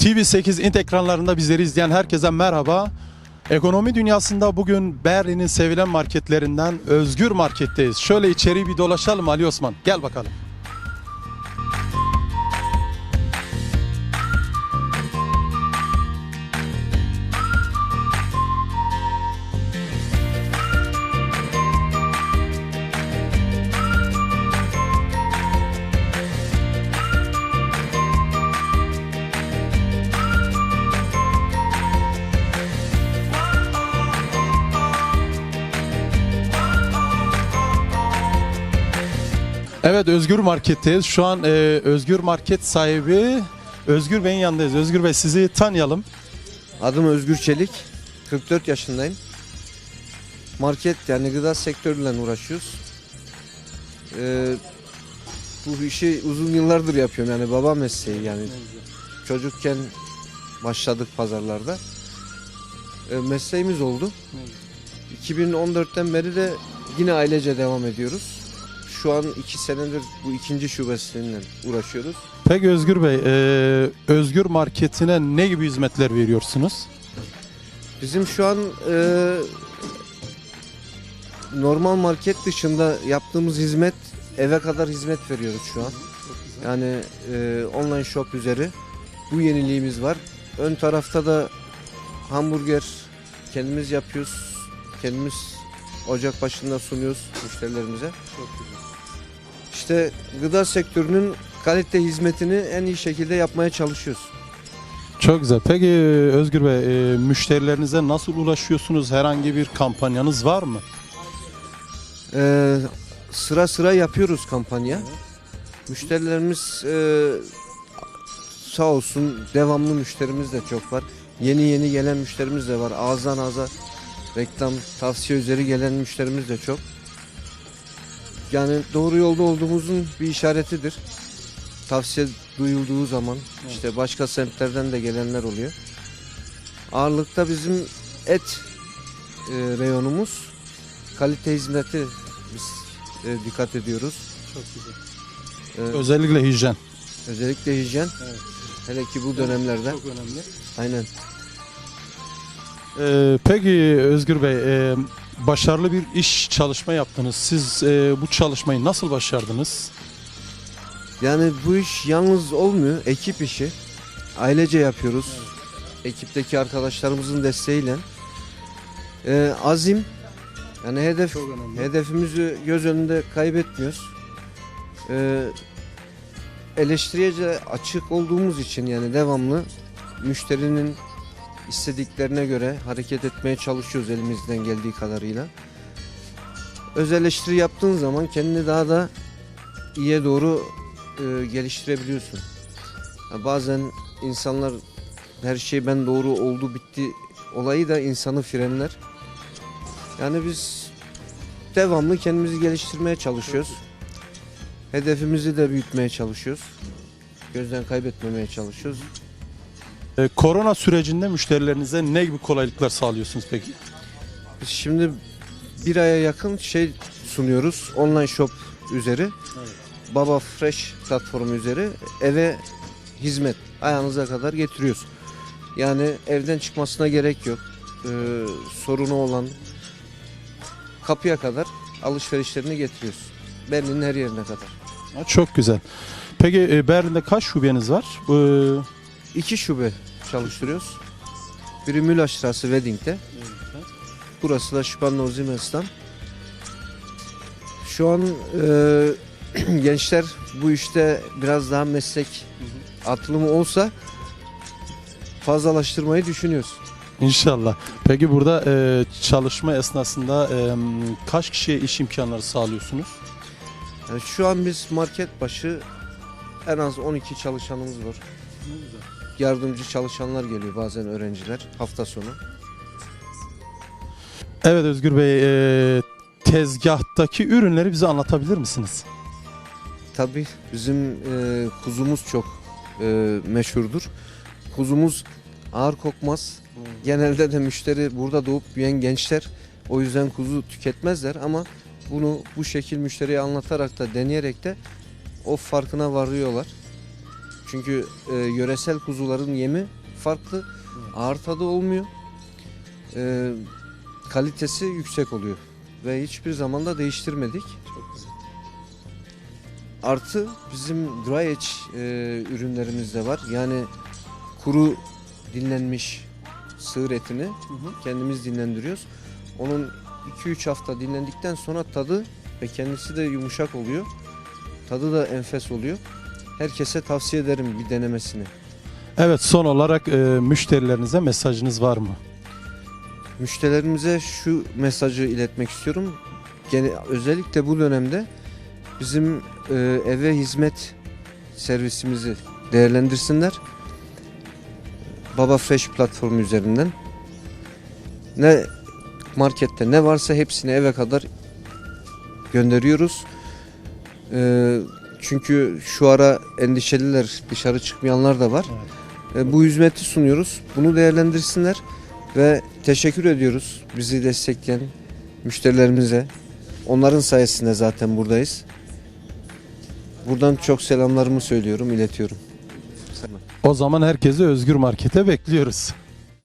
TV8 int ekranlarında bizleri izleyen herkese merhaba. Ekonomi dünyasında bugün Berlin'in sevilen marketlerinden Özgür Market'teyiz. Şöyle içeri bir dolaşalım Ali Osman. Gel bakalım. Evet Özgür Market'teyiz. Şu an e, Özgür Market sahibi Özgür Bey'in yanındayız. Özgür Bey sizi tanıyalım. Adım Özgür Çelik. 44 yaşındayım. Market yani gıda sektörüyle uğraşıyoruz. Ee, bu işi uzun yıllardır yapıyorum yani baba mesleği yani çocukken başladık pazarlarda. Ee, mesleğimiz oldu. 2014'ten beri de yine ailece devam ediyoruz. Şu an iki senedir bu ikinci şubesiyle uğraşıyoruz. Peki Özgür Bey, e, Özgür Market'ine ne gibi hizmetler veriyorsunuz? Bizim şu an e, normal market dışında yaptığımız hizmet eve kadar hizmet veriyoruz şu an. Yani e, online shop üzeri bu yeniliğimiz var. Ön tarafta da hamburger kendimiz yapıyoruz. Kendimiz ocak başında sunuyoruz müşterilerimize. İşte gıda sektörünün kalite hizmetini en iyi şekilde yapmaya çalışıyoruz. Çok güzel. Peki Özgür Bey, e, müşterilerinize nasıl ulaşıyorsunuz? Herhangi bir kampanyanız var mı? Ee, sıra sıra yapıyoruz kampanya. Müşterilerimiz e, sağ olsun devamlı müşterimiz de çok var. Yeni yeni gelen müşterimiz de var. Ağızdan ağza reklam tavsiye üzeri gelen müşterimiz de çok. Yani doğru yolda olduğumuzun bir işaretidir. Tavsiye duyulduğu zaman işte başka semtlerden de gelenler oluyor. Ağırlıkta bizim et e, reyonumuz kalite hizmeti biz e, dikkat ediyoruz. Çok güzel. E, Özellikle hijyen. özellikle hijyen. Evet. Hele ki bu dönemlerde. önemli. Aynen. E, peki Özgür Bey, e, başarılı bir iş çalışma yaptınız. Siz e, bu çalışmayı nasıl başardınız? Yani bu iş yalnız olmuyor. Ekip işi. Ailece yapıyoruz. Ekipteki arkadaşlarımızın desteğiyle. E, azim. Yani hedef önemli. hedefimizi göz önünde kaybetmiyoruz. E, eleştiriye de açık olduğumuz için yani devamlı müşterinin istediklerine göre hareket etmeye çalışıyoruz elimizden geldiği kadarıyla. Öz eleştiri yaptığın zaman kendini daha da iyiye doğru e, geliştirebiliyorsun. Ya bazen insanlar her şey ben doğru oldu bitti olayı da insanı frenler. Yani biz devamlı kendimizi geliştirmeye çalışıyoruz. Hedefimizi de büyütmeye çalışıyoruz. Gözden kaybetmemeye çalışıyoruz. E, korona sürecinde müşterilerinize ne gibi kolaylıklar sağlıyorsunuz peki? Biz şimdi bir aya yakın şey sunuyoruz. Online shop üzeri. Baba Fresh platformu üzeri eve hizmet ayağınıza kadar getiriyoruz. Yani evden çıkmasına gerek yok. Ee, sorunu olan kapıya kadar alışverişlerini getiriyoruz. Berlin'in her yerine kadar. Ha, Çok güzel. Peki e, Berlin'de kaç şubeniz var? E, İki şube çalıştırıyoruz. Biri Mühlstraße Wedding'de. Burası da Spandau Siemens'tan. Şu an e, gençler bu işte biraz daha meslek atılımı olsa fazlalaştırmayı düşünüyoruz. İnşallah. Peki burada e, çalışma esnasında e, kaç kişiye iş imkanları sağlıyorsunuz? Yani şu an biz market başı en az 12 çalışanımız var. Yardımcı çalışanlar geliyor bazen öğrenciler hafta sonu. Evet Özgür Bey, e, tezgahtaki ürünleri bize anlatabilir misiniz? Tabii bizim e, kuzumuz çok e, meşhurdur. Kuzumuz ağır kokmaz. Genelde de müşteri burada doğup büyüyen gençler o yüzden kuzu tüketmezler ama bunu bu şekil müşteriye anlatarak da deneyerek de o farkına varıyorlar. Çünkü e, yöresel kuzuların yemi farklı. Ağır tadı olmuyor. E, kalitesi yüksek oluyor. Ve hiçbir zaman da değiştirmedik. Artı bizim dry age e, ürünlerimiz de var. Yani kuru dinlenmiş sığır etini kendimiz dinlendiriyoruz. Onun 2-3 hafta dinlendikten sonra tadı ve kendisi de yumuşak oluyor. Tadı da enfes oluyor. Herkese tavsiye ederim bir denemesini. Evet son olarak e, müşterilerinize mesajınız var mı? Müşterilerimize şu mesajı iletmek istiyorum. Gene, özellikle bu dönemde bizim e, eve hizmet servisimizi değerlendirsinler. Baba Fresh platformu üzerinden. Ne markette ne varsa hepsini eve kadar gönderiyoruz. E, çünkü şu ara endişeliler, dışarı çıkmayanlar da var. E, bu hizmeti sunuyoruz. Bunu değerlendirsinler ve teşekkür ediyoruz bizi destekleyen müşterilerimize. Onların sayesinde zaten buradayız. Buradan çok selamlarımı söylüyorum, iletiyorum. O zaman herkesi Özgür Market'e bekliyoruz.